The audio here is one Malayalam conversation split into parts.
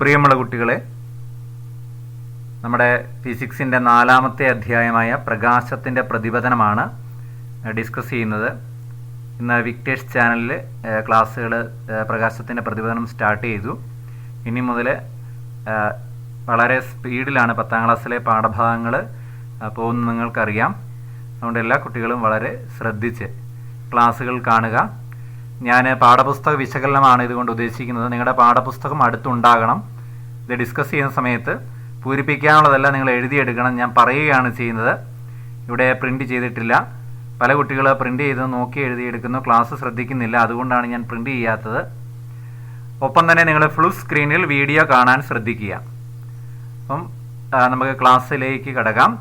പ്രിയമുള്ള കുട്ടികളെ നമ്മുടെ ഫിസിക്സിന്റെ നാലാമത്തെ അധ്യായമായ പ്രകാശത്തിന്റെ പ്രതിപതനമാണ് ഡിസ്കസ് ചെയ്യുന്നത്. ഇന്ന് വിക്ടേഴ്സ് ചാനലിൽ ക്ലാസ്സുകൾ പ്രകാശത്തിന്റെ പ്രതിപതനം സ്റ്റാർട്ട് ചെയ്തു. ഇനി മുതൽ വളരെ സ്പീഡിലാണ് പത്താം ക്ലാസ്സിലെ പാഠഭാഗങ്ങൾ പോകുന്നത് നിങ്ങൾക്കറിയാം. അതുകൊണ്ട് എല്ലാ കുട്ടികളും വളരെ ശ്രദ്ധിച്ച് ക്ലാസ്സുകൾ കാണുക. ഞാൻ പാഠപുസ്തക വിശകലനമാണ് ഇതുകൊണ്ട് ഉദ്ദേശിക്കുന്നത്. നിങ്ങളുടെ പാഠപുസ്തകം അടുത്തുണ്ടാകണം. ഇത് ഡിസ്കസ് ചെയ്യുന്ന സമയത്ത് പൂരിപ്പിക്കാനുള്ളതെല്ലാം നിങ്ങൾ എഴുതിയെടുക്കണം. ഞാൻ പറയുകയാണ് ചെയ്യുന്നത്. ഇവിടെ പ്രിന്റ് ചെയ്തിട്ടില്ല. പല കുട്ടികൾ പ്രിന്റ് ചെയ്ത് നോക്കി എഴുതിയെടുക്കുന്നു. ക്ലാസ് ശ്രദ്ധിക്കുന്നില്ല. അതുകൊണ്ടാണ് ഞാൻ പ്രിന്റ് ചെയ്യാത്തത്. ഒപ്പം തന്നെ നിങ്ങൾ ഫുൾ സ്ക്രീനിൽ വീഡിയോ കാണാൻ ശ്രദ്ധിക്കുക. അപ്പം നമുക്ക് ക്ലാസ്സിലേക്ക് കടക്കാം.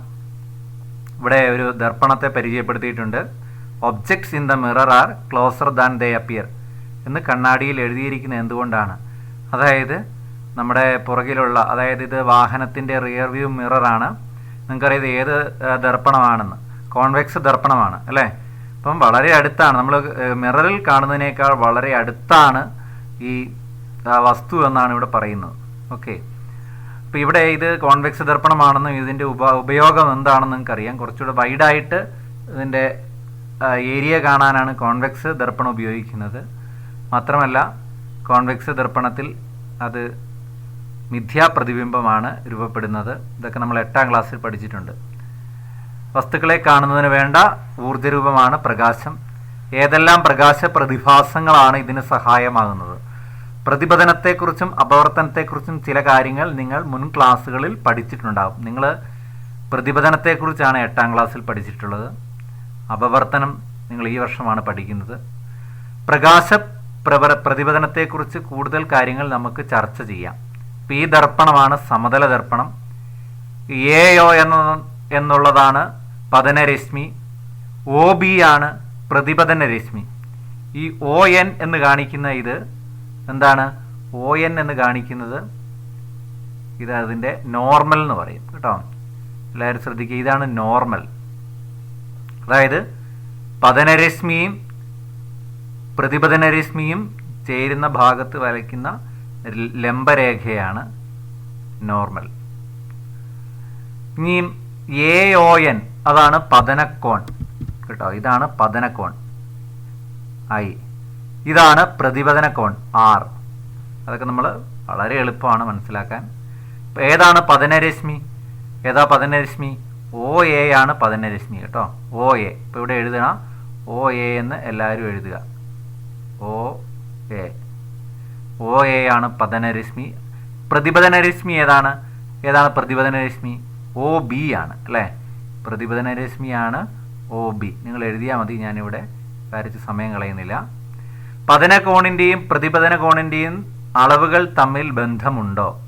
ഇവിടെ ഒരു ദർപ്പണത്തെ പരിചയപ്പെടുത്തിയിട്ടുണ്ട്. Objects in the mirror are closer than they appear എന്ന് കണ്ണാടിയിൽ എഴുതിയിരിക്കുന്നത് എന്തുകൊണ്ടാണ്? അതായത് നമ്മുടെ പുറകിലുള്ള അതായത് ഇത് വാഹനത്തിന്റെ റിയർ വ്യൂ മിററാണ് നിങ്ങൾക്കറിയാം ഇത് ഏത് ദർപ്പണമാണെന്ന്. കോൺവെക്സ് ദർപ്പണമാണ് അല്ലേ? അപ്പം വളരെ അടുത്താണ്. നമ്മൾ മിററിൽ കാണുന്നതിനേക്കാൾ വളരെ അടുത്താണ് ഈ വസ്തു എന്നാണ് ഇവിടെ പറയുന്നത്. ഓക്കെ. അപ്പോൾ ഇവിടെ ഇത് കോൺവെക്സ് ദർപ്പണമാണെന്നും ഇതിന്റെ ഉപ ഉപയോഗം എന്താണെന്ന് നിങ്ങൾക്കറിയാം. കുറച്ചുകൂടെ വൈഡായിട്ട് ഇതിന്റെ ഏരിയ കാണാനാണ് കോൺവെക്സ് ദർപ്പണം ഉപയോഗിക്കുന്നത്. മാത്രമല്ല കോൺവെക്സ് ദർപ്പണത്തിൽ അത് മിഥ്യാപ്രതിബിംബമാണ് രൂപപ്പെടുന്നത്. ഇതൊക്കെ നമ്മൾ എട്ടാം ക്ലാസ്സിൽ പഠിച്ചിട്ടുണ്ട്. വസ്തുക്കളെ കാണുന്നതിന് വേണ്ട ഊർജരൂപമാണ് പ്രകാശം. ഏതെല്ലാം പ്രകാശ പ്രതിഭാസങ്ങളാണ് ഇതിന് സഹായമാകുന്നത്? പ്രതിപതനത്തെക്കുറിച്ചും അപവർത്തനത്തെക്കുറിച്ചും ചില കാര്യങ്ങൾ നിങ്ങൾ മുൻ ക്ലാസ്സുകളിൽ പഠിച്ചിട്ടുണ്ടാകും നിങ്ങൾ പ്രതിപതനത്തെക്കുറിച്ചാണ് എട്ടാം ക്ലാസ്സിൽ പഠിച്ചിട്ടുള്ളത്. അപവർത്തനം നിങ്ങൾ ഈ വർഷമാണ് പഠിക്കുന്നത്. പ്രകാശ പ്രവര പ്രതിപതനത്തെക്കുറിച്ച് കൂടുതൽ കാര്യങ്ങൾ നമുക്ക് ചർച്ച ചെയ്യാം. പി ദർപ്പണമാണ് സമതല ദർപ്പണം. എ ഒ എന്ന എന്നുള്ളതാണ് പതനരശ്മി. ഒ ബി ആണ് പ്രതിപതന രശ്മി ഈ ഒ എൻ എന്ന് കാണിക്കുന്ന ഇത് എന്താണ്? ഒ എൻ എന്ന് കാണിക്കുന്നത് ഇത് അതിന്റെ നോർമൽ എന്ന് പറയും. കേട്ടോ? എല്ലാവരും ശ്രദ്ധിക്കുക. ഇതാണ് നോർമൽ. അതായത് പതനരശ്മിയും പ്രതിപതനരശ്മിയും ചേരുന്ന ഭാഗത്ത് വരയ്ക്കുന്ന ലംബരേഖയാണ് നോർമൽ. ഇനിയും എ ഒ എൻ അതാണ് പതനക്കോൺ കേട്ടോ ഇതാണ് പതനക്കോൺ ഐ ഇതാണ് പ്രതിപതനക്കോൺ ആർ അതൊക്കെ നമ്മൾ വളരെ എളുപ്പമാണ് മനസ്സിലാക്കാൻ. ഏതാണ് പതനരശ്മി? ഏതാ പതനരശ്മി? ഒ എ ആണ് പതനരശ്മി കേട്ടോ. ഒ എ ഇപ്പോൾ ഇവിടെ എഴുതണം. ഒ എ എന്ന് എല്ലാവരും എഴുതുക. ഒ എ ഒ എ ആണ് പതനരശ്മി പ്രതിപതനരശ്മി ഏതാണ്? ഏതാണ് പ്രതിപതനരശ്മി ഒ ബി ആണ് അല്ലേ? പ്രതിപതനരശ്മിയാണ് ഒ ബി നിങ്ങൾ എഴുതിയാൽ മതി ഞാനിവിടെ കാര്യത്തിൽ സമയം കളയുന്നില്ല. പതന കോണിന്റെയും പ്രതിപതന കോണിന്റെയും അളവുകൾ തമ്മിൽ ബന്ധമുണ്ടോ?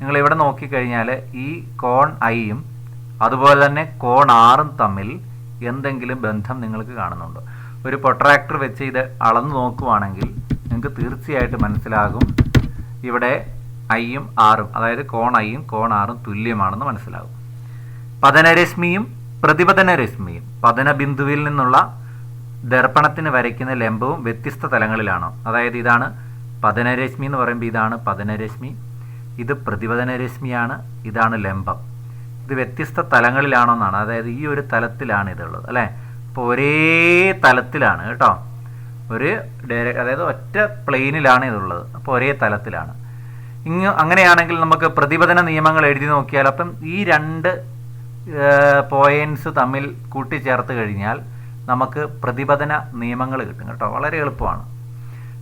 നിങ്ങൾ ഇവിടെ നോക്കിക്കഴിഞ്ഞാൽ ഈ കോൺ ഐയും അതുപോലെ തന്നെ കോൺ ആറും തമ്മിൽ എന്തെങ്കിലും ബന്ധം നിങ്ങൾക്ക് കാണുന്നുണ്ടോ? ഒരു പൊട്രാക്ടർ വെച്ച് ഇത് അളന്നു നോക്കുവാണെങ്കിൽ നിങ്ങൾക്ക് തീർച്ചയായിട്ടും മനസ്സിലാകും. ഇവിടെ ഐയും ആറും അതായത് കോൺ ഐയും കോൺ ആറും തുല്യമാണെന്ന് മനസ്സിലാകും. പതനരശ്മിയും പ്രതിപതന രശ്മിയും പതന ബിന്ദുവിൽ നിന്നുള്ള ദർപ്പണത്തിന് വരയ്ക്കുന്ന ലംബവും വ്യത്യസ്ത തലങ്ങളിലാണ്? അതായത് ഇതാണ് പതനരശ്മി എന്ന് പറയുമ്പോൾ ഇതാണ് പതനരശ്മി. ഇത് പ്രതിപതനരശ്മിയാണ്. ഇതാണ് ലംബം. ഇത് വ്യത്യസ്ത തലങ്ങളിലാണോ എന്നാണ് അതായത് ഈ ഒരു തലത്തിലാണ് ഇതുള്ളത് അല്ലേ? അപ്പോൾ ഒരേ തലത്തിലാണ് കേട്ടോ. ഒരു ഡയറക്ട് അതായത് ഒറ്റ പ്ലെയിനിലാണ് ഇതുള്ളത്. അപ്പോൾ ഒരേ തലത്തിലാണ്. ഇങ്ങ അങ്ങനെയാണെങ്കിൽ നമുക്ക് പ്രതിപതന നിയമങ്ങൾ എഴുതി നോക്കിയാൽ അപ്പം ഈ രണ്ട് പോയിന്റ്സ് തമ്മിൽ കൂട്ടിച്ചേർത്ത് കഴിഞ്ഞാൽ നമുക്ക് പ്രതിപതന നിയമങ്ങൾ കിട്ടും കേട്ടോ. വളരെ എളുപ്പമാണ്.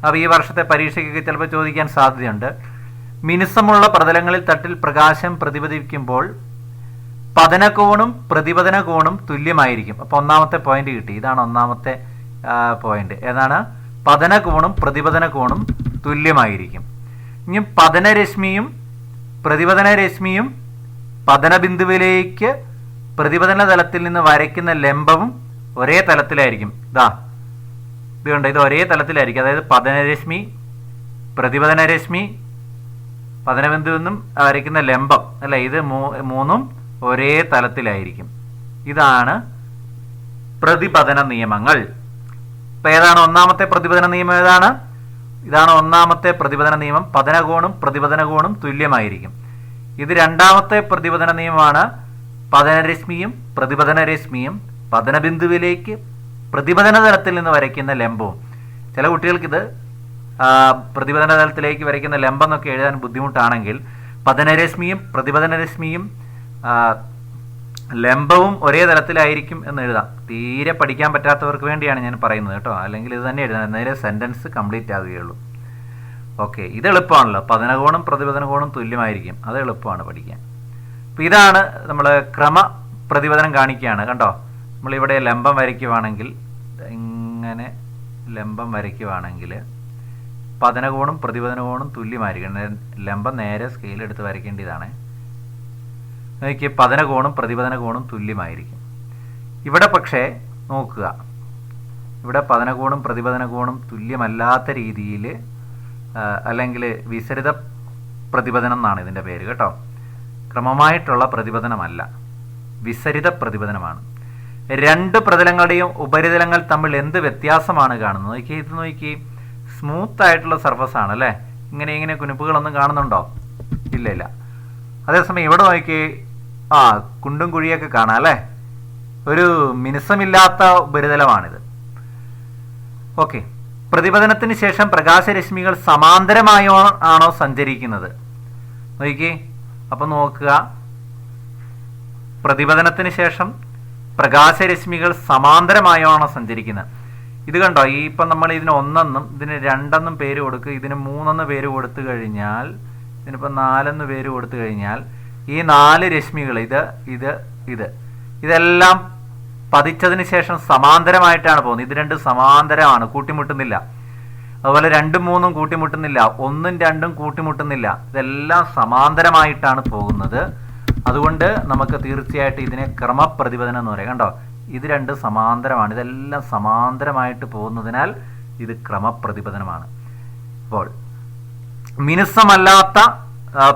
അപ്പോൾ ഈ വർഷത്തെ പരീക്ഷയ്ക്കൊക്കെ ചിലപ്പോൾ ചോദിക്കാൻ സാധ്യതയുണ്ട്. മിനുസമുള്ള പ്രതലങ്ങളിൽ തട്ടിൽ പ്രകാശം പ്രതിപദിക്കുമ്പോൾ പതനകോണും പ്രതിപതന കോണും തുല്യമായിരിക്കും. അപ്പോൾ ഒന്നാമത്തെ പോയിന്റ് കിട്ടി. ഇതാണ് ഒന്നാമത്തെ പോയിന്റ് ഏതാണ്? പതനകോണും പ്രതിപതന കോണും തുല്യമായിരിക്കും. ഇനി പതനരശ്മിയും പ്രതിപതന രശ്മിയും പതനബിന്ദുവിലേക്ക് പ്രതിപതന തലത്തിൽ നിന്ന് വരയ്ക്കുന്ന ലംബവും ഒരേ തലത്തിലായിരിക്കും. ഇതാ. ഇത് കണ്ടോ ഇത് ഒരേ തലത്തിലായിരിക്കും. അതായത് പതനരശ്മി പ്രതിപതനരശ്മി പതനബിന്ദു നിന്നും വരയ്ക്കുന്ന ലംബം. അല്ല? ഇത് മൂന്നും ഒരേ തലത്തിലായിരിക്കും. ഇതാണ് പ്രതിപതന നിയമങ്ങൾ. ഇപ്പം ഏതാണ് ഒന്നാമത്തെ പ്രതിപതന നിയമം ഏതാണ്? ഇതാണ് ഒന്നാമത്തെ പ്രതിപതന നിയമം. പതനകോണും പ്രതിപതന കോണും തുല്യമായിരിക്കും. ഇത് രണ്ടാമത്തെ പ്രതിപതന നിയമമാണ്. പതനരശ്മിയും പ്രതിപതന രശ്മിയും പതനബിന്ദുവിലേക്ക് പ്രതിപതന തലത്തിൽ നിന്ന് വരയ്ക്കുന്ന ലംബവും. ചില കുട്ടികൾക്കിത് പ്രതിപതന തലത്തിലേക്ക് വരയ്ക്കുന്ന ലംബം എന്നൊക്കെ എഴുതാൻ ബുദ്ധിമുട്ടാണെങ്കിൽ പതനരശ്മിയും പ്രതിപതനരശ്മിയും ലംബവും ഒരേ തലത്തിലായിരിക്കും എന്ന് എഴുതാം. തീരെ പഠിക്കാൻ പറ്റാത്തവർക്ക് വേണ്ടിയാണ് ഞാൻ പറയുന്നത് കേട്ടോ. അല്ലെങ്കിൽ ഇത് തന്നെ എഴുതാം. എന്നാലേ സെന്റൻസ് കംപ്ലീറ്റ് ആവുകയുള്ളൂ. ഓക്കെ ഇത് എളുപ്പമാണല്ലോ. പതനകോണും പ്രതിപതനകോണും തുല്യമായിരിക്കും. അത് എളുപ്പമാണ് പഠിക്കാൻ. അപ്പോൾ ഇതാണ് നമ്മൾ ക്രമ പ്രതിപതനം കാണിക്കുകയാണ്. കണ്ടോ? നമ്മളിവിടെ ലംബം വരയ്ക്കുവാണെങ്കിൽ ഇങ്ങനെ ലംബം വരയ്ക്കുവാണെങ്കിൽ പതനകോണും പ്രതിപതനകോണും തുല്യമായിരിക്കും. ലംബം നേരെ സ്കെയിൽ എടുത്ത് വരയ്ക്കേണ്ടതാണ്. നോക്കിയ പതന കോണും പ്രതിപതന കോണും തുല്യമായിരിക്കും. ഇവിടെ പക്ഷേ നോക്കുക. ഇവിടെ പതന കോണും പ്രതിപതന കോണും തുല്യമല്ലാത്ത രീതിയിൽ അല്ലെങ്കിൽ വിസരിത പ്രതിപതനം എന്നാണ് ഇതിന്റെ പേര് കേട്ടോ. ക്രമമായിട്ടുള്ള പ്രതിപതനമല്ല. വിസരിത പ്രതിപതനമാണ്. രണ്ട് പ്രതലങ്ങളുടെയും ഉപരിതലങ്ങൾ തമ്മിൽ എന്ത് വ്യത്യാസമാണ് കാണുന്നത്? നോക്കി ഇത് നോക്കി സ്മൂത്ത് ആയിട്ടുള്ള സർഫസ് ആണ് അല്ലേ? ഇങ്ങനെ ഇങ്ങനെ കുനിപ്പുകളൊന്നും കാണുന്നുണ്ടോ? ഇല്ല ഇല്ല. അതേസമയം ഇവിടെ നോക്കി ആ കുണ്ടും കുഴിയൊക്കെ കാണാം അല്ലേ? ഒരു മിനുസമില്ലാത്ത ഉപരിതലമാണിത്. ഓക്കെ. പ്രതിപതനത്തിന് ശേഷം പ്രകാശരശ്മികൾ സമാന്തരമായോ ആണോ സഞ്ചരിക്കുന്നത്? നോക്കിക്കേ. അപ്പൊ നോക്കുക. പ്രതിപതനത്തിന് ശേഷം പ്രകാശരശ്മികൾ സമാന്തരമായോ ആണോ സഞ്ചരിക്കുന്നത്? ഇത് കണ്ടോ? ഈ ഇപ്പം നമ്മൾ ഇതിന് ഒന്നെന്നും ഇതിന് രണ്ടെന്നും പേര് കൊടുക്കുക ഇതിന് മൂന്നെന്ന് പേര് കൊടുത്തു കഴിഞ്ഞാൽ ഇതിനിപ്പോൾ നാലെന്ന് പേര് കൊടുത്തു കഴിഞ്ഞാൽ ഈ നാല് രശ്മികൾ ഇത് ഇത് ഇത്. ഇതെല്ലാം പതിച്ചതിന് ശേഷം സമാന്തരമായിട്ടാണ് പോകുന്നത്. ഇത് രണ്ടും സമാന്തരമാണ് കൂട്ടിമുട്ടുന്നില്ല. അതുപോലെ രണ്ടും മൂന്നും കൂട്ടിമുട്ടുന്നില്ല ഒന്നും രണ്ടും കൂട്ടിമുട്ടുന്നില്ല. ഇതെല്ലാം സമാന്തരമായിട്ടാണ് പോകുന്നത്. അതുകൊണ്ട് നമുക്ക് തീർച്ചയായിട്ടും ഇതിനെ ക്രമപ്രതിപദനം എന്ന് പറയാം. കണ്ടോ? ഇത് രണ്ട് സമാന്തരമാണ്. ഇതെല്ലാം സമാന്തരമായിട്ട് പോകുന്നതിനാൽ ഇത് ക്രമപ്രതിപദനമാണ്. അപ്പോൾ മിനുസമല്ലാത്ത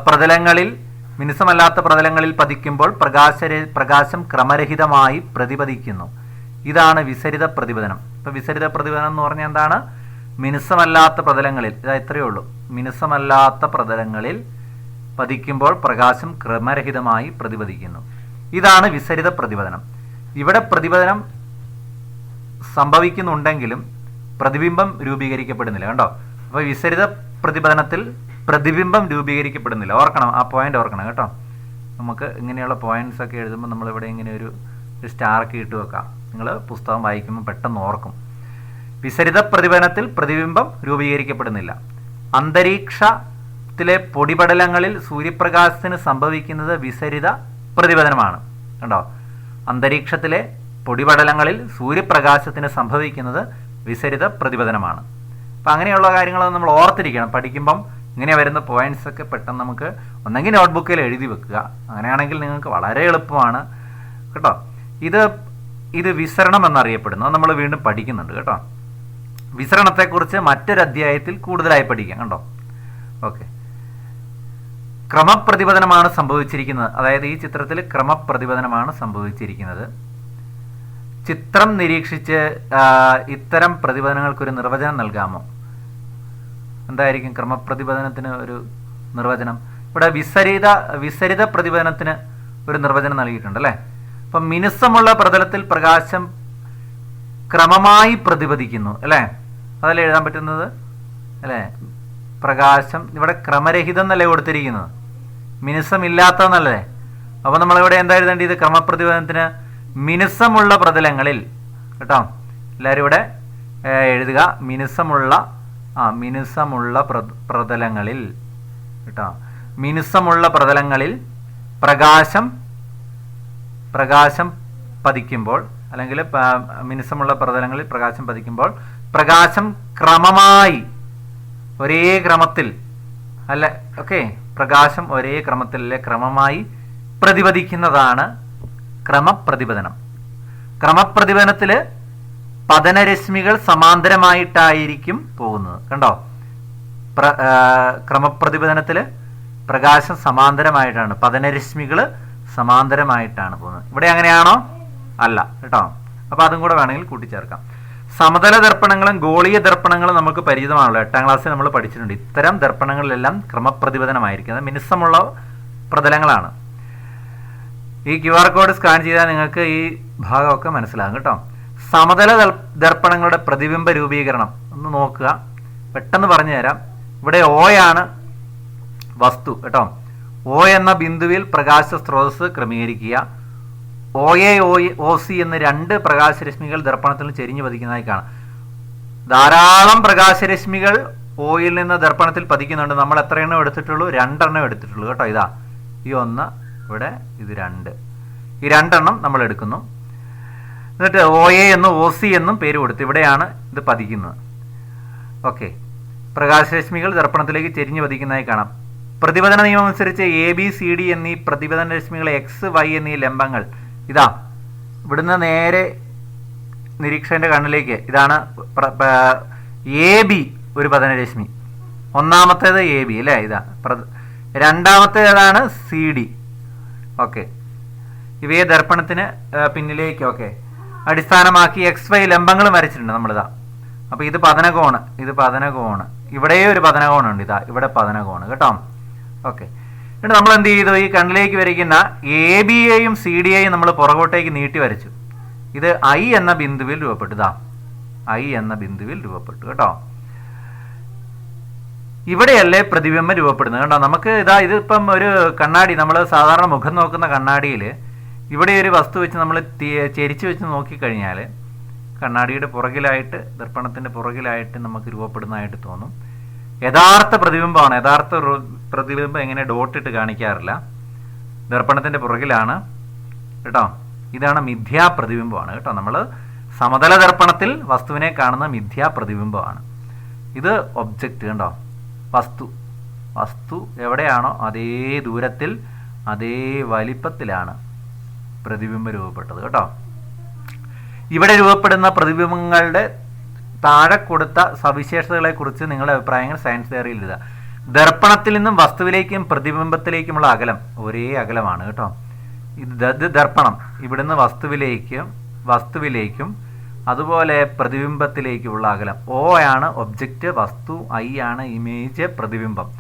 പ്രതലങ്ങളിൽ മിനുസമല്ലാത്ത പ്രതലങ്ങളിൽ പതിക്കുമ്പോൾ പ്രകാശര പ്രകാശം ക്രമരഹിതമായി പ്രതിപതിക്കുന്നു. ഇതാണ് വിസരിത പ്രതിപതനം. ഇപ്പൊ വിസരിത പ്രതിപതനം എന്ന് പറഞ്ഞാൽ എന്താണ്? മിനുസമല്ലാത്ത പ്രതലങ്ങളിൽ. ഇതാ ഇത്രയേ ഉള്ളൂ. മിനുസമല്ലാത്ത പ്രതലങ്ങളിൽ പതിക്കുമ്പോൾ പ്രകാശം ക്രമരഹിതമായി പ്രതിപദിക്കുന്നു ഇതാണ് വിസരിത പ്രതിപതനം. ഇവിടെ പ്രതിപതനം സംഭവിക്കുന്നുണ്ടെങ്കിലും പ്രതിബിംബം രൂപീകരിക്കപ്പെടുന്നില്ല. കണ്ടോ? അപ്പോൾ വിസരിത പ്രതിപതനത്തിൽ പ്രതിബിംബം രൂപീകരിക്കപ്പെടുന്നില്ല. ഓർക്കണം ആ പോയിന്റ് ഓർക്കണം കേട്ടോ. നമുക്ക് ഇങ്ങനെയുള്ള പോയിന്റ്സ് ഒക്കെ എഴുതുമ്പോൾ നമ്മളിവിടെ ഇങ്ങനെ ഒരു സ്റ്റാർക്ക് ഇട്ട് വെക്കാം. നിങ്ങൾ പുസ്തകം വായിക്കുമ്പോൾ പെട്ടെന്ന് ഓർക്കും. വിസരിത പ്രതിഫലനത്തിൽ പ്രതിബിംബം രൂപീകരിക്കപ്പെടുന്നില്ല. അന്തരീക്ഷത്തിലെ പൊടിപടലങ്ങളിൽ സൂര്യപ്രകാശത്തിന് സംഭവിക്കുന്നത് വിസരിത പ്രതിഫലനമാണ്. കണ്ടോ? അന്തരീക്ഷത്തിലെ പൊടിപടലങ്ങളിൽ സൂര്യപ്രകാശത്തിന് സംഭവിക്കുന്നത് വിസരിത പ്രതിപതനമാണ് അപ്പം അങ്ങനെയുള്ള കാര്യങ്ങൾ നമ്മൾ ഓർത്തിരിക്കണം. പഠിക്കുമ്പം ഇങ്ങനെ വരുന്ന പോയിന്റ്സ് ഒക്കെ പെട്ടെന്ന് നമുക്ക് ഒന്നെങ്കിൽ നോട്ട്ബുക്കിൽ എഴുതി വെക്കുക. അങ്ങനെയാണെങ്കിൽ നിങ്ങൾക്ക് വളരെ എളുപ്പമാണ്. കേട്ടോ? ഇത് ഇത് വിസരണം എന്നറിയപ്പെടുന്നു. നമ്മൾ വീണ്ടും പഠിക്കുന്നുണ്ട് കേട്ടോ. വിസരണത്തെക്കുറിച്ച് മറ്റൊരു അധ്യായത്തിൽ കൂടുതലായി പഠിക്കാം. കണ്ടോ? ഓക്കെ ക്രമപ്രതിപതനമാണ് സംഭവിച്ചിരിക്കുന്നത്. അതായത് ഈ ചിത്രത്തിൽ ക്രമപ്രതിപതനമാണ് സംഭവിച്ചിരിക്കുന്നത്. ചിത്രം നിരീക്ഷിച്ച് ഇത്തരം പ്രതിപതനങ്ങൾക്കൊരു നിർവചനം നൽകാമോ? എന്തായിരിക്കും ക്രമപ്രതിപതനത്തിന് ഒരു നിർവചനം? ഇവിടെ വിസരിത വിസരിത പ്രതിപതനത്തിന് ഒരു നിർവചനം നൽകിയിട്ടുണ്ട് അല്ലേ? അപ്പം മിനുസമുള്ള പ്രതലത്തിൽ പ്രകാശം ക്രമമായി പ്രതിപദിക്കുന്നു അല്ലേ? അതല്ലേ എഴുതാൻ പറ്റുന്നത്? അല്ലേ? പ്രകാശം ഇവിടെ ക്രമരഹിതം എന്നല്ലേ കൊടുത്തിരിക്കുന്നത്? മിനുസമില്ലാത്തതെന്നല്ലേ? അപ്പോൾ നമ്മളിവിടെ എന്താ എഴുതേണ്ടത്? ഇത് ക്രമപ്രതിപദനത്തിന് മിനുസമുള്ള പ്രതലങ്ങളിൽ കേട്ടോ? എല്ലാവരും ഇവിടെ എഴുതുക. മിനുസമുള്ള ആ മിനുസമുള്ള പ്ര- പ്രതലങ്ങളിൽ കേട്ടോ. മിനുസമുള്ള പ്രതലങ്ങളിൽ പ്രകാശം പ്രകാശം പതിക്കുമ്പോൾ അല്ലെങ്കിൽ മിനുസമുള്ള പ്രതലങ്ങളിൽ പ്രകാശം പതിക്കുമ്പോൾ പ്രകാശം ക്രമമായി ഒരേ ക്രമത്തിൽ അല്ല ഓക്കെ പ്രകാശം ഒരേ ക്രമത്തിൽ അല്ലെ ക്രമമായി പ്രതിപദിക്കുന്നതാണ് ക്രമപ്രതിപതനം ക്രമപ്രതിപതനത്തിൽ പതനരശ്മികൾ സമാന്തരമായിട്ടായിരിക്കും പോകുന്നത്. കണ്ടോ? പ്ര ക്രമപ്രതിപദനത്തിൽ പ്രകാശം സമാന്തരമായിട്ടാണ്. പതനരശ്മികൾ സമാന്തരമായിട്ടാണ് പോകുന്നത്. ഇവിടെ അങ്ങനെയാണോ? അല്ല. കേട്ടോ? അപ്പോൾ അതും കൂടെ വേണമെങ്കിൽ കൂട്ടിച്ചേർക്കാം. സമതല ദർപ്പണങ്ങളും ഗോളീയ ദർപ്പണങ്ങളും നമുക്ക് പരിചിതമാണല്ലോ. എട്ടാം ക്ലാസ്സിൽ നമ്മൾ പഠിച്ചിട്ടുണ്ട്. ഇത്തരം ദർപ്പണങ്ങളിലെല്ലാം ക്രമപ്രതിപദനമായിരിക്കും. അത് മിനുസമുള്ള പ്രതലങ്ങളാണ്. ഈ ക്യു ആർ കോഡ് സ്കാൻ ചെയ്താൽ നിങ്ങൾക്ക് ഈ ഭാഗമൊക്കെ മനസ്സിലാകും. കേട്ടോ? സമതല ദർപ്പണങ്ങളുടെ പ്രതിബിംബ രൂപീകരണം. ഒന്ന് നോക്കുക. പെട്ടെന്ന് പറഞ്ഞു തരാം. ഇവിടെ ആണ് വസ്തു കേട്ടോ. ഓ എന്ന ബിന്ദുവിൽ പ്രകാശ സ്രോതസ് ക്രമീകരിക്കുക. ഒ എ ഓ സി എന്ന രണ്ട് പ്രകാശരശ്മികൾ ദർപ്പണത്തിൽ ചെരിഞ്ഞു പതിക്കുന്നതായി കാണാം. ധാരാളം പ്രകാശരശ്മികൾ ഓയിൽ നിന്ന് ദർപ്പണത്തിൽ പതിക്കുന്നുണ്ട്. നമ്മൾ എത്ര എണ്ണം എടുത്തിട്ടുള്ളൂ? രണ്ടെണ്ണം എടുത്തിട്ടുള്ളൂ കേട്ടോ. ഇതാ. ഈ ഒന്ന് ഇവിടെ ഇത് രണ്ട്. ഈ രണ്ടെണ്ണം നമ്മൾ എടുക്കുന്നു. എന്നിട്ട് ഒ എ എന്നും ഒ സി എന്നും പേര് കൊടുത്തു ഇവിടെയാണ് ഇത് പതിക്കുന്നത്. ഓക്കെ പ്രകാശരശ്മികൾ ദർപ്പണത്തിലേക്ക് ചെരിഞ്ഞു പതിക്കുന്നതായി കാണാം. പ്രതിപതന നിയമം അനുസരിച്ച് എ ബി സി ഡി എന്നീ പ്രതിപതന രശ്മികൾ എക്സ് വൈ എന്നീ ലംബങ്ങൾ ഇതാ. ഇവിടുന്ന് നേരെ നിരീക്ഷകന്റെ കണ്ണിലേക്ക് ഇതാണ് എ ബി ഒരു പതനരശ്മി ഒന്നാമത്തേത് എ ബി അല്ലേ? ഇതാ. രണ്ടാമത്തേതാണ് സി ഡി ഓക്കെ ഇവയെ ദർപ്പണത്തിന് പിന്നിലേക്ക് ഓക്കെ അടിസ്ഥാനമാക്കി എക്സ് വൈ ലംബങ്ങൾ വരച്ചിട്ടുണ്ട് നമ്മളിതാ. അപ്പോൾ ഇത് പതനകോണ് ഇത് പതനകോണ്. ഇവിടെയും ഒരു പതനകോണുണ്ട് ഇതാ ഇവിടെ പതനകോണ് കേട്ടോ? ഓക്കെ എന്നിട്ട് നമ്മൾ എന്ത് ചെയ്തു? ഈ കണ്ണിലേക്ക് വരയ്ക്കുന്ന എ ബി എയും സി ഡി എയും നമ്മൾ പുറകോട്ടേക്ക് നീട്ടി വരച്ചു. ഇത് ഐ എന്ന ബിന്ദുവിൽ രൂപപ്പെട്ടു ഇതാ. ഐ എന്ന ബിന്ദുവിൽ രൂപപ്പെട്ടു കേട്ടോ? ഇവിടെയല്ലേ പ്രതിബിംബം രൂപപ്പെടുന്നത്? കേട്ടോ നമുക്ക് ഇതാ ഇതിപ്പം ഒരു കണ്ണാടി നമ്മൾ സാധാരണ മുഖം നോക്കുന്ന കണ്ണാടിയിൽ ഇവിടെ ഒരു വസ്തു വെച്ച് നമ്മൾ ചെരിച്ച് വെച്ച് നോക്കിക്കഴിഞ്ഞാൽ കണ്ണാടിയുടെ പുറകിലായിട്ട് ദർപ്പണത്തിന്റെ പുറകിലായിട്ട് നമുക്ക് രൂപപ്പെടുന്നതായിട്ട് തോന്നും. യഥാർത്ഥ പ്രതിബിംബമാണ്. യഥാർത്ഥ പ്രതിബിംബം എങ്ങനെ ഡോട്ടിട്ട് കാണിക്കാറില്ല. ദർപ്പണത്തിന്റെ പുറകിലാണ്. കേട്ടോ? ഇതാണ് മിഥ്യാ പ്രതിബിംബമാണ്. കേട്ടോ? നമ്മൾ സമതല ദർപ്പണത്തിൽ വസ്തുവിനെ കാണുന്ന മിഥ്യാ പ്രതിബിംബമാണ്. ഇത് ഒബ്ജക്റ്റ് കണ്ടോ? വസ്തു. വസ്തു എവിടെയാണോ? അതേ ദൂരത്തിൽ അതേ വലിപ്പത്തിലാണ്. പ്രതിബിംബം രൂപപ്പെട്ടത് കേട്ടോ. ഇവിടെ രൂപപ്പെടുന്ന പ്രതിബിംബങ്ങളുടെ താഴെ കൊടുത്ത സവിശേഷതകളെക്കുറിച്ച് നിങ്ങളുടെ അഭിപ്രായങ്ങൾ സയൻസ് തിയറിയിൽ എഴുതുക ദർപ്പണത്തിൽ നിന്നും വസ്തുവിലേക്കും പ്രതിബിംബത്തിലേക്കുമുള്ള അകലം ഒരേ അകലമാണ് കേട്ടോ. ഇത് ഇത് ദർപ്പണം. ഇവിടുന്ന് വസ്തുവിലേക്കും വസ്തുവിലേക്കും അതുപോലെ പ്രതിബിംബത്തിലേക്കുമുള്ള അകലം. ഓ ആണ് ഒബ്ജക്റ്റ് വസ്തു ഐ ആണ് ഇമേജ് പ്രതിബിംബം.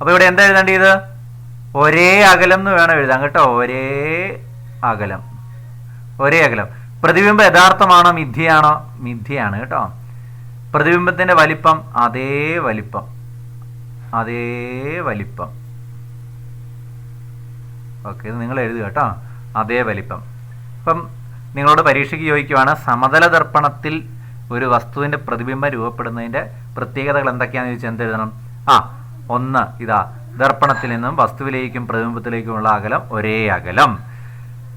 അപ്പോൾ ഇവിടെ എന്താ എഴുതേണ്ടത്? ഒരേ അകലം എന്ന് വേണം എഴുതാൻ കേട്ടോ. ഒരേ അകലം. ഒരേ അകലം. പ്രതിബിംബം യഥാർത്ഥമാണോ മിഥ്യയാണോ? മിഥ്യയാണ് കേട്ടോ. പ്രതിബിംബത്തിന്റെ വലിപ്പം അതേ വലിപ്പം. അതേ വലിപ്പം. ഓക്കെ ഇത് നിങ്ങൾ എഴുതുക കേട്ടോ. അതേ വലിപ്പം. ഇപ്പം നിങ്ങളോട് പരീക്ഷയ്ക്ക് ചോദിക്കുവാണ് സമതല ദർപ്പണത്തിൽ ഒരു വസ്തുവിന്റെ പ്രതിബിംബം രൂപപ്പെടുന്നതിന്റെ പ്രത്യേകതകൾ എന്തൊക്കെയാണെന്ന് ചോദിച്ചാൽ എന്തെഴുതണം ആ ഒന്ന് ഇതാ ദർപ്പണത്തിൽ നിന്നും വസ്തുവിലേക്കും പ്രതിബിംബത്തിലേക്കുമുള്ള അകലം ഒരേ അകലം.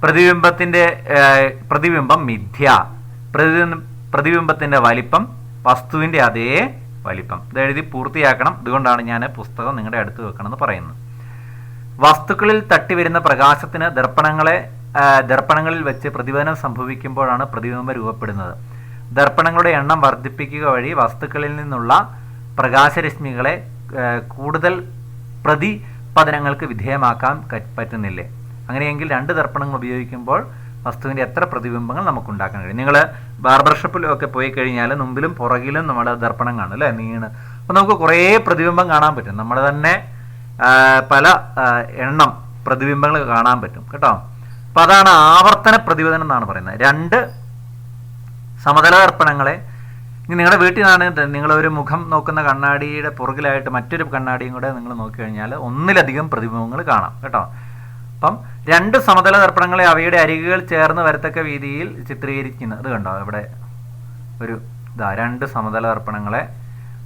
പ്രതിബിംബത്തിന്റെ പ്രതിബിംബം മിഥ്യ. പ്രതി വലിപ്പം വസ്തുവിന്റെ അതേ വലിപ്പം. ഇത് എഴുതി പൂർത്തിയാക്കണം. ഇതുകൊണ്ടാണ് ഞാൻ പുസ്തകം നിങ്ങളുടെ അടുത്ത് വെക്കണമെന്ന് പറയുന്നത്. വസ്തുക്കളിൽ തട്ടിവരുന്ന പ്രകാശത്തിന് ദർപ്പണങ്ങളെ ദർപ്പണങ്ങളിൽ വെച്ച് പ്രതിഫലനം സംഭവിക്കുമ്പോഴാണ് പ്രതിബിംബം രൂപപ്പെടുന്നത്. ദർപ്പണങ്ങളുടെ എണ്ണം വർദ്ധിപ്പിക്കുക വഴി വസ്തുക്കളിൽ നിന്നുള്ള പ്രകാശരശ്മികളെ കൂടുതൽ പ്രതിപതനങ്ങൾക്ക് വിധേയമാക്കാൻ പറ്റുന്നില്ലേ? അങ്ങനെയെങ്കിൽ രണ്ട് ദർപ്പണങ്ങൾ ഉപയോഗിക്കുമ്പോൾ വസ്തുവിന്റെ എത്ര പ്രതിബിംബങ്ങൾ നമുക്ക് ഉണ്ടാക്കാൻ കഴിയും? നിങ്ങൾ ബാർബർ ഷോപ്പിലൊക്കെ പോയി കഴിഞ്ഞാൽ മുമ്പിലും പുറകിലും നമ്മൾ ദർപ്പണം കാണും അല്ലേ? നീണ്. അപ്പോൾ നമുക്ക് കുറേ പ്രതിബിംബം കാണാൻ പറ്റും. നമ്മൾ തന്നെ പല എണ്ണം പ്രതിബിംബങ്ങൾ കാണാൻ പറ്റും കേട്ടോ? അപ്പം അതാണ് ആവർത്തന പ്രതിപദനം എന്നാണ് പറയുന്നത്. രണ്ട് സമതല ദർപ്പണങ്ങളെ ഇനി നിങ്ങളുടെ വീട്ടിൽ നിന്നാണ് നിങ്ങളൊരു മുഖം നോക്കുന്ന കണ്ണാടിയുടെ പുറകിലായിട്ട് മറ്റൊരു കണ്ണാടിയും കൂടെ നിങ്ങൾ നോക്കി കഴിഞ്ഞാൽ ഒന്നിലധികം പ്രതിബിംബങ്ങൾ കാണാം കേട്ടോ? അപ്പം രണ്ട് സമതല ദർപ്പണങ്ങളെ അവയുടെ അരികുകൾ ചേർന്ന് വരത്തക്ക രീതിയിൽ ചിത്രീകരിക്കുന്നത് അത് കണ്ടോ? ഇവിടെ ഒരു ഇതാ രണ്ട് സമതല ദർപ്പണങ്ങളെ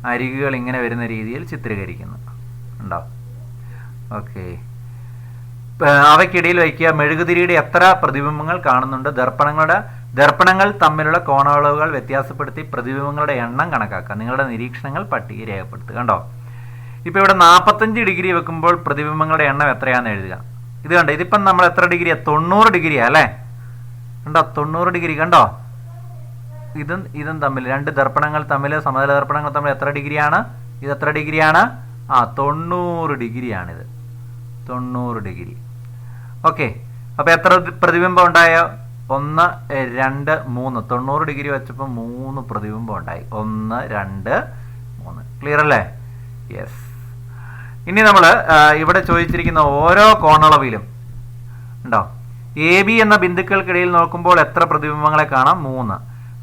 അരികുകൾ ഇങ്ങനെ വരുന്ന രീതിയിൽ ചിത്രീകരിക്കുന്നു. ഉണ്ടോ ഓക്കെ. അവയ്ക്കിടയിൽ വയ്ക്കുക മെഴുകുതിരിയുടെ എത്ര പ്രതിബിംബങ്ങൾ കാണുന്നുണ്ട്? ദർപ്പണങ്ങളുടെ ദർപ്പണങ്ങൾ തമ്മിലുള്ള കോണളവുകൾ വ്യത്യാസപ്പെടുത്തി പ്രതിബിംബങ്ങളുടെ എണ്ണം കണക്കാക്കുക. നിങ്ങളുടെ നിരീക്ഷണങ്ങൾ പട്ടിക രേഖപ്പെടുത്തുക. കണ്ടോ? ഇപ്പോൾ ഇവിടെ നാൽപ്പത്തഞ്ച് ഡിഗ്രി വെക്കുമ്പോൾ പ്രതിബിംബങ്ങളുടെ എണ്ണം എത്രയാണെന്ന് എഴുതുക. ഇത് കണ്ടോ? ഇതിപ്പം നമ്മൾ എത്ര ഡിഗ്രിയാ? തൊണ്ണൂറ് ഡിഗ്രിയാ അല്ലേ? കണ്ടോ? തൊണ്ണൂറ് ഡിഗ്രി കണ്ടോ? ഇതും ഇതും തമ്മിൽ രണ്ട് ദർപ്പണങ്ങൾ തമ്മിൽ സമതല ദർപ്പണങ്ങൾ തമ്മിൽ എത്ര ഡിഗ്രിയാണ്? ഇത് എത്ര ഡിഗ്രിയാണ്? ആ തൊണ്ണൂറ് ഡിഗ്രിയാണിത്. തൊണ്ണൂറ് ഡിഗ്രി. ഓക്കെ. അപ്പോൾ എത്ര പ്രതിബിംബം ഉണ്ടായോ? ഒന്ന് രണ്ട് മൂന്ന്. തൊണ്ണൂറ് ഡിഗ്രി വെച്ചപ്പോൾ മൂന്ന് പ്രതിബിംബം ഉണ്ടായി. ഒന്ന് രണ്ട് മൂന്ന്. ക്ലിയർ അല്ലേ യെസ്. ഇനി നമ്മൾ ഇവിടെ ചോദിച്ചിരിക്കുന്ന ഓരോ കോണളവിലും ഉണ്ടോ? എ ബി എന്ന ബിന്ദുക്കൾക്കിടയിൽ നോക്കുമ്പോൾ എത്ര പ്രതിബിംബങ്ങളെ കാണാം? മൂന്ന്.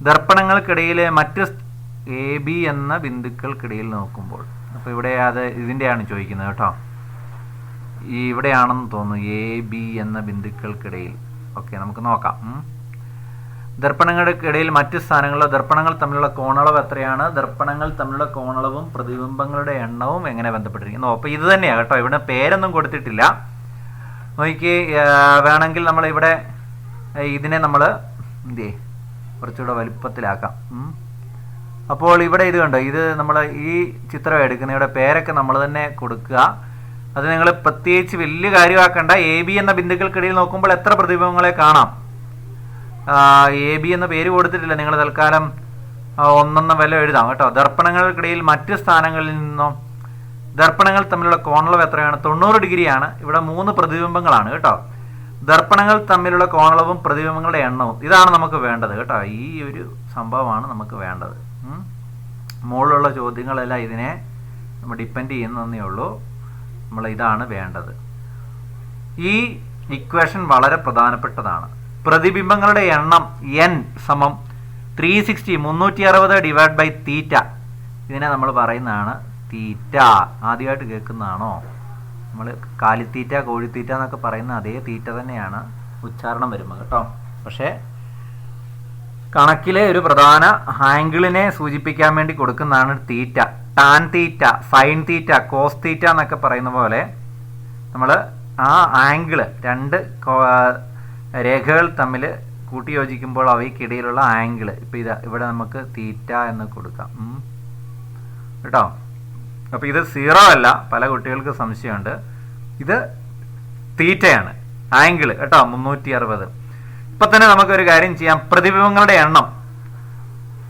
ദർപ്പണങ്ങൾക്കിടയിലെ മറ്റ് എ ബി എന്ന ബിന്ദുക്കൾക്കിടയിൽ നോക്കുമ്പോൾ. അപ്പോൾ ഇവിടെ അത് ഇതിന്റെയാണ് ചോദിക്കുന്നത് കേട്ടോ. ഈ ഇവിടെയാണെന്ന് തോന്നുന്നു എ ബി എന്ന ബിന്ദുക്കൾക്കിടയിൽ. ഓക്കെ നമുക്ക് നോക്കാം. ദർപ്പണങ്ങൾക്കിടയിൽ മറ്റ് സ്ഥാനങ്ങളിലോ ദർപ്പണങ്ങൾ തമ്മിലുള്ള കോണളവ് എത്രയാണ്? ദർപ്പണങ്ങൾ തമ്മിലുള്ള കോണളവും പ്രതിബിംബങ്ങളുടെ എണ്ണവും എങ്ങനെ ബന്ധപ്പെട്ടിരിക്കുന്നു? അപ്പോൾ ഇത് തന്നെയാണ് കേട്ടോ. ഇവിടെ പേരൊന്നും കൊടുത്തിട്ടില്ല. നോക്കി വേണമെങ്കിൽ നമ്മൾ ഇവിടെ ഇതിനെ നമ്മൾ എന്തേ കുറച്ചുകൂടെ വലുപ്പത്തിലാക്കാം. അപ്പോൾ ഇവിടെ ഇത് കണ്ടോ? ഇത് നമ്മൾ ഈ ചിത്രം എടുക്കുന്ന ഇവിടെ പേരൊക്കെ നമ്മൾ തന്നെ കൊടുക്കുക. അത് നിങ്ങൾ പ്രത്യേകിച്ച് വലിയ കാര്യമാക്കേണ്ട. എ ബി എന്ന ബിന്ദുക്കൾക്കിടയിൽ നോക്കുമ്പോൾ എത്ര പ്രതിബിംബങ്ങളെ കാണാം? എ ബി എന്ന പേര് കൊടുത്തിട്ടില്ല. നിങ്ങൾ തൽക്കാലം ഒന്നെന്ന വില എഴുതാം കേട്ടോ. ദർപ്പണങ്ങൾക്കിടയിൽ മറ്റ് സ്ഥാനങ്ങളിൽ നിന്നോ ദർപ്പണങ്ങൾ തമ്മിലുള്ള കോണളവ് എത്രയാണ്? തൊണ്ണൂറ് ഡിഗ്രിയാണ്. ഇവിടെ മൂന്ന് പ്രതിബിംബങ്ങളാണ് കേട്ടോ. ദർപ്പണങ്ങൾ തമ്മിലുള്ള കോണളവും പ്രതിബിംബങ്ങളുടെ എണ്ണവും. ഇതാണ് നമുക്ക് വേണ്ടത് കേട്ടോ. ഈ ഒരു സംഭവമാണ് നമുക്ക് വേണ്ടത്. മുകളിലുള്ള ചോദ്യങ്ങളെല്ലാം ഇതിനെ നമ്മൾ ഡിപ്പെൻഡ് ചെയ്യുന്നതെന്നേ ഉള്ളൂ. നമ്മൾ ഇതാണ് വേണ്ടത്. ഈ ഇക്വേഷൻ വളരെ പ്രധാനപ്പെട്ടതാണ്. പ്രതിബിംബങ്ങളുടെ എണ്ണം എൻ സമം ത്രീ സിക്സ്റ്റി മുന്നൂറ്റി അറുപത് ഡിവൈഡ് ബൈ തീറ്റ ഇതിനെ നമ്മൾ പറയുന്നതാണ് തീറ്റ ആദ്യമായിട്ട് കേൾക്കുന്നതാണോ? നമ്മൾ കാലിത്തീറ്റ കോഴിത്തീറ്റ എന്നൊക്കെ പറയുന്ന അതേ തീറ്റ തന്നെയാണ് ഉച്ചാരണം വരുമ്പോൾ കേട്ടോ. പക്ഷേ കണക്കിലെ ഒരു പ്രധാന ആംഗിളിനെ സൂചിപ്പിക്കാൻ വേണ്ടി കൊടുക്കുന്നതാണ് theta tan theta sine theta cos theta എന്നൊക്കെ പറയുന്ന പോലെ നമ്മൾ ആ ആംഗിൾ രണ്ട് രേഖകൾ തമ്മിൽ കൂട്ടിയോജിക്കുമ്പോൾ അവയ്ക്കിടയിലുള്ള ആംഗിൾ. ഇപ്പം ഇതാ ഇവിടെ നമുക്ക് തീറ്റ എന്ന് കൊടുക്കാം. കേട്ടോ? അപ്പോൾ ഇത് സീറോ അല്ല. പല കുട്ടികൾക്ക് സംശയമുണ്ട്. ഇത് തീറ്റയാണ്. ആംഗിൾ. കേട്ടോ? മുന്നൂറ്റി അറുപത് ഇപ്പം തന്നെ നമുക്കൊരു കാര്യം ചെയ്യാം. പ്രതിബിംബങ്ങളുടെ എണ്ണം.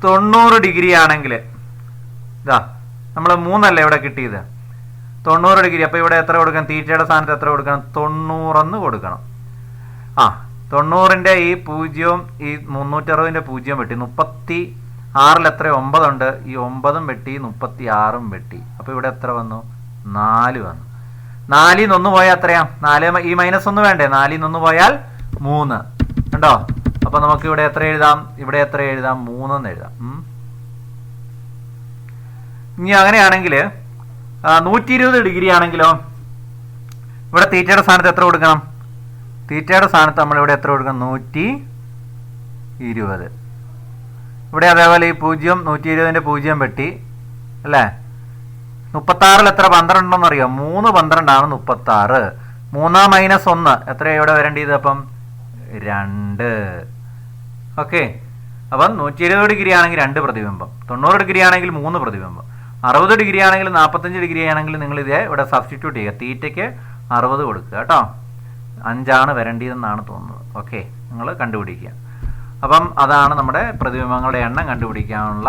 തൊണ്ണൂറ് ഡിഗ്രി ആണെങ്കിൽ ഇതാ നമ്മൾ മൂന്നല്ല ഇവിടെ കിട്ടിയത്? തൊണ്ണൂറ് ഡിഗ്രി. അപ്പോൾ ഇവിടെ എത്ര കൊടുക്കണം? തീറ്റയുടെ സ്ഥാനത്ത് എത്ര കൊടുക്കണം? തൊണ്ണൂറെന്ന് കൊടുക്കണം. ആ തൊണ്ണൂറിന്റെ ഈ പൂജ്യവും ഈ മുന്നൂറ്ററുപതിന്റെ പൂജ്യം വെട്ടി. മുപ്പത്തി ആറിൽ എത്ര? ഒമ്പതുണ്ട്. ഈ ഒമ്പതും വെട്ടി മുപ്പത്തി ആറും വെട്ടി. അപ്പോൾ ഇവിടെ എത്ര വന്നു? നാല് വന്നു. നാലിൽ നിന്ന് പോയാൽ എത്രയാ? നാല് ഈ മൈനസ് ഒന്ന് വേണ്ടേ? നാലിൽ നിന്നൊന്ന് പോയാൽ മൂന്ന്. കണ്ടോ? അപ്പോൾ നമുക്ക് ഇവിടെ എത്ര എഴുതാം? ഇവിടെ എത്ര എഴുതാം? മൂന്നെന്ന് എഴുതാം. ഇനി അങ്ങനെയാണെങ്കിൽ നൂറ്റി ഇരുപത് ഡിഗ്രി ആണെങ്കിലോ ഇവിടെ തീറ്റയുടെ സ്ഥാനത്ത് എത്ര കൊടുക്കണം? തീറ്റയുടെ സ്ഥാനത്ത് നമ്മൾ ഇവിടെ എത്ര കൊടുക്കണം? നൂറ്റി ഇരുപത് ഇവിടെ അതേപോലെ ഈ പൂജ്യം നൂറ്റി ഇരുപതിന്റെ പൂജ്യം വെട്ടി അല്ലേ? മുപ്പത്താറിൽ എത്ര പന്ത്രണ്ടെന്ന് അറിയോ? മൂന്ന് പന്ത്രണ്ടാണ് മുപ്പത്താറ്. മൂന്ന് മൈനസ് ഒന്ന്. എത്ര ഇവിടെ വരേണ്ടത് അപ്പം? രണ്ട്. ഓക്കെ. അപ്പം നൂറ്റി ഇരുപത് ഡിഗ്രി ആണെങ്കിൽ രണ്ട് പ്രതിബിംബം. തൊണ്ണൂറ് ഡിഗ്രി ആണെങ്കിൽ മൂന്ന് പ്രതിബിംബം. അറുപത് ഡിഗ്രി ആണെങ്കിൽ നാൽപ്പത്തഞ്ച് ഡിഗ്രി ആണെങ്കിൽ നിങ്ങൾ ഇതേ ഇവിടെ സബ്സ്റ്റിറ്റ്യൂട്ട് ചെയ്യുക. തീറ്റയ്ക്ക് അറുപത് കൊടുക്കുക കേട്ടോ. അഞ്ചാണ് വരേണ്ടതെന്നാണ് തോന്നുന്നത്. ഓക്കെ നിങ്ങൾ കണ്ടുപിടിക്കുക. അപ്പം അതാണ് നമ്മുടെ പ്രതിബിംബങ്ങളുടെ എണ്ണം കണ്ടുപിടിക്കാനുള്ള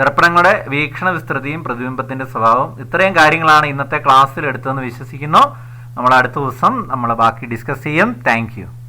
ദർപ്പണങ്ങളുടെ വീക്ഷണ വിസ്തൃതിയും പ്രതിബിംബത്തിന്റെ സ്വഭാവവും ഇത്രയും കാര്യങ്ങളാണ് ഇന്നത്തെ ക്ലാസ്സിൽ എടുത്തതെന്ന് വിശ്വസിക്കുന്നു. നമ്മൾ അടുത്ത ദിവസം നമ്മൾ ബാക്കി ഡിസ്കസ് ചെയ്യും. താങ്ക്